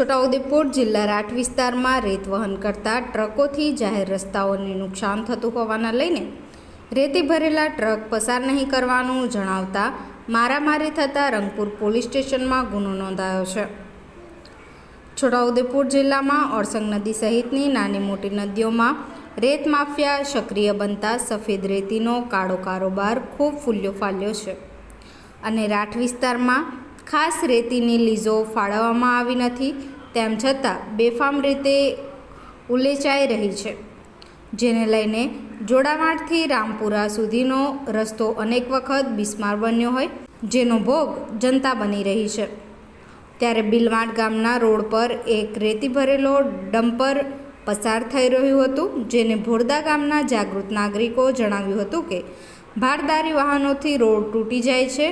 છોટાઉદેપુર જિલ્લા રાઠ વિસ્તારમાં રેત વહન કરતા ટ્રકોથી જાહેર રસ્તાઓને નુકસાન થતું હોવાના લઈને રેતી ભરેલા ટ્રક પસાર નહીં કરવાનું જણાવતા મારામારી થતાં રંગપુર પોલીસ સ્ટેશનમાં ગુનો નોંધાયો છે. છોટાઉદેપુર જિલ્લામાં ઓરસંગ નદી સહિતની નાની મોટી નદીઓમાં રેત માફિયા સક્રિય બનતા સફેદ રેતીનો કાળો કારોબાર ખૂબ ફૂલ્યો ફાલ્યો છે અને રાઠ વિસ્તારમાં ખાસ રેતીની લીઝો ફાળવવામાં આવી નથી, તેમ છતાં બેફામ રીતે ઉલેચાઈ રહી છે. જેને લઈને જોડાવાડથી રામપુરા સુધીનો રસ્તો અનેક વખત બિસ્માર બન્યો હોય, જેનો ભોગ જનતા બની રહી છે. ત્યારે બિલવાડ ગામના રોડ પર એક રેતી ભરેલો ડમ્પર પસાર થઈ રહ્યું હતું, જેને ભોરદા ગામના જાગૃત નાગરિકો જણાવ્યું હતું કે, ભારદારી વાહનોથી રોડ તૂટી જાય છે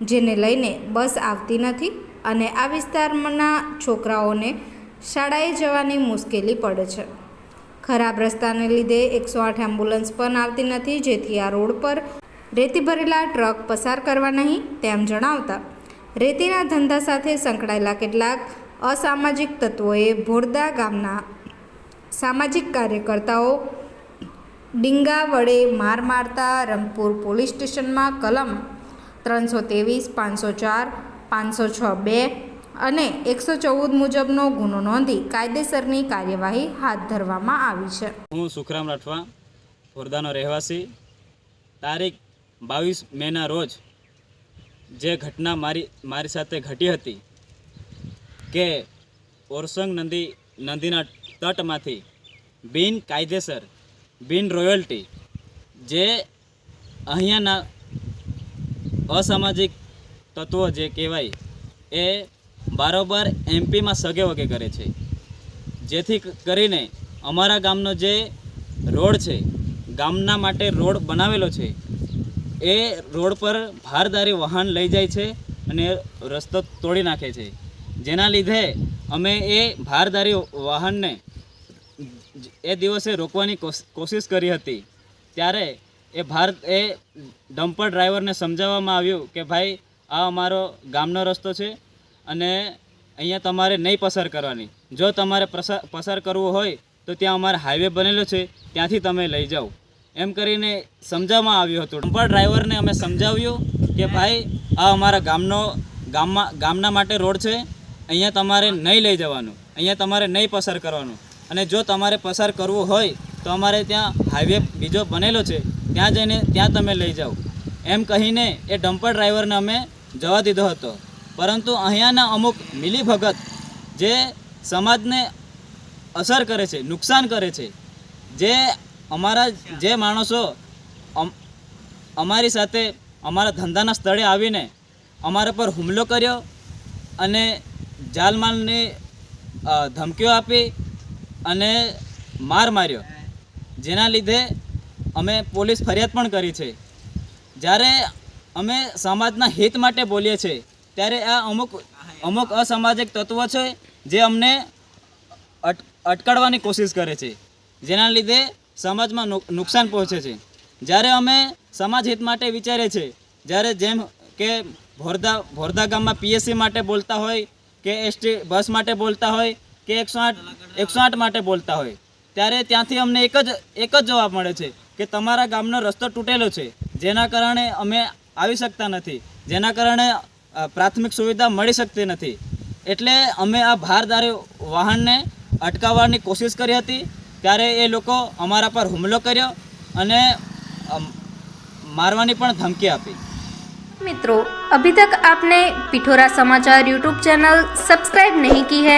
જેને લઈને બસ આવતી નથી અને આ વિસ્તારના છોકરાઓને શાળાએ જવાની મુશ્કેલી પડે છે. ખરાબ રસ્તાને લીધે એકસો આઠ એમ્બ્યુલન્સ પણ આવતી નથી, જેથી આ રોડ પર રેતી ભરેલા ટ્રક પસાર કરવા નહીં તેમ જણાવતા રેતીના ધંધા સાથે સંકળાયેલા કેટલાક અસામાજિક તત્વોએ ભોરદા ગામના સામાજિક કાર્યકર્તાઓ ડીંગા વડે માર મારતા રંગપુર પોલીસ સ્ટેશનમાં કલમ ત્રણસો ત્રેવીસ, પાંચસો ચાર, પાંચસો છ બે અને એકસો ચૌદ મુજબનો ગુનો નોંધી કાયદેસરની કાર્યવાહી હાથ ધરવામાં આવી છે. હું સુખરામ રાઠવા, ખોરદાનો રહેવાસી. તારીખ બાવીસ મેના રોજ જે ઘટના મારી મારી સાથે ઘટી હતી કે ઓરસંગ નદી, નદીના તટમાંથી બિન કાયદેસર બિન રોયલ્ટી જે અહીંયાના અસામાજિક તત્વો જે કહેવાય એ બારોબાર એમપીમાં સગે વગે કરે છે. જેથી કરીને અમારા ગામનો જે રોડ છે, ગામના માટે રોડ બનાવેલો છે, એ રોડ પર ભારદારી વાહન લઈ જાય છે અને રસ્તો તોડી નાખે છે. જેના લીધે અમે એ ભારદારી વાહનને એ દિવસે રોકવાની કોશ- કોશિશ કરી હતી. ત્યારે એ ભારત એ ડમ્પર ડ્રાઈવરને સમજાવવામાં આવ્યું કે ભાઈ, આ અમારો ગામનો રસ્તો છે અને અહીંયા તમારે નહીં પસાર કરવાની. જો તમારે પસાર કરવું હોય તો ત્યાં અમારે હાઈવે બનેલો છે, ત્યાંથી તમે લઈ જાઓ. એમ કરીને સમજાવવામાં આવ્યું હતું. ડમ્પર ડ્રાઈવરને અમે સમજાવ્યું કે ભાઈ, આ અમારા ગામનો, ગામમાં, ગામના માટે રોડ છે, અહીંયા તમારે નહીં લઈ જવાનું, અહીંયા તમારે નહીં પસાર કરવાનું. અને જો તમારે પસાર કરવું હોય તો અમારે ત્યાં હાઈવે બીજો બનેલો છે ત્યાં જઈને ત્યાં તમે લઈ જાઓ. એમ કહીને એ ડમ્પર ડ્રાઈવરને અમે જવા દીધો હતો. પરંતુ અહીંયાના અમુક મિલીભગત જે સમાજને અસર કરે છે, નુકસાન કરે છે, જે અમારા જે માણસો અમ- અમારી સાથે અમારા ધંધાના સ્થળે આવીને અમારા પર હુમલો કર્યો અને જાલમાલની ધમકીઓ આપી અને માર માર્યો. જેના લીધે અમે પોલીસ ફરિયાદ પણ કરી છે. જ્યારે અમે સમાજના હિત માટે બોલીએ છીએ, ત્યારે આ અમુક અમુક અસામાજિક તત્વો છે જે અમને અટ અટકાડવાની કોશિશ કરે છે. જેના લીધે સમાજમાં નુક- નુકસાન પહોંચે છે. જ્યારે અમે સમાજ હિત માટે વિચારીએ છીએ, જ્યારે જેમ કે ભોરદા ભોરદા ગામમાં પીએસસી માટે બોલતા હોય, કે એસટી બસ માટે બોલતા હોય, કે એકસો આઠ એકસો આઠ માટે બોલતા હોય, ત્યારે ત્યાંથી અમને એક જ એક જ જવાબ મળે છે. કે તમારા ગામનો રસ્તો તૂટેલો છે જેના કારણે અમે આવી શકતા નથી જેના કારણે અ, પ્રાથમિક સુવિધા મળી શકતી નથી એટલે અમે આ ભારદારી વાહનને અટકાવવાની કોશિશ કરી હતી ત્યારે એ લોકો અમારા પર હુમલો કર્યો અને અમ, મારવાની પણ ધમકી આપી मित्रों अभी तक आपने पिठोरा समाचार यूट्यूब चैनल सब्सक्राइब नहीं की है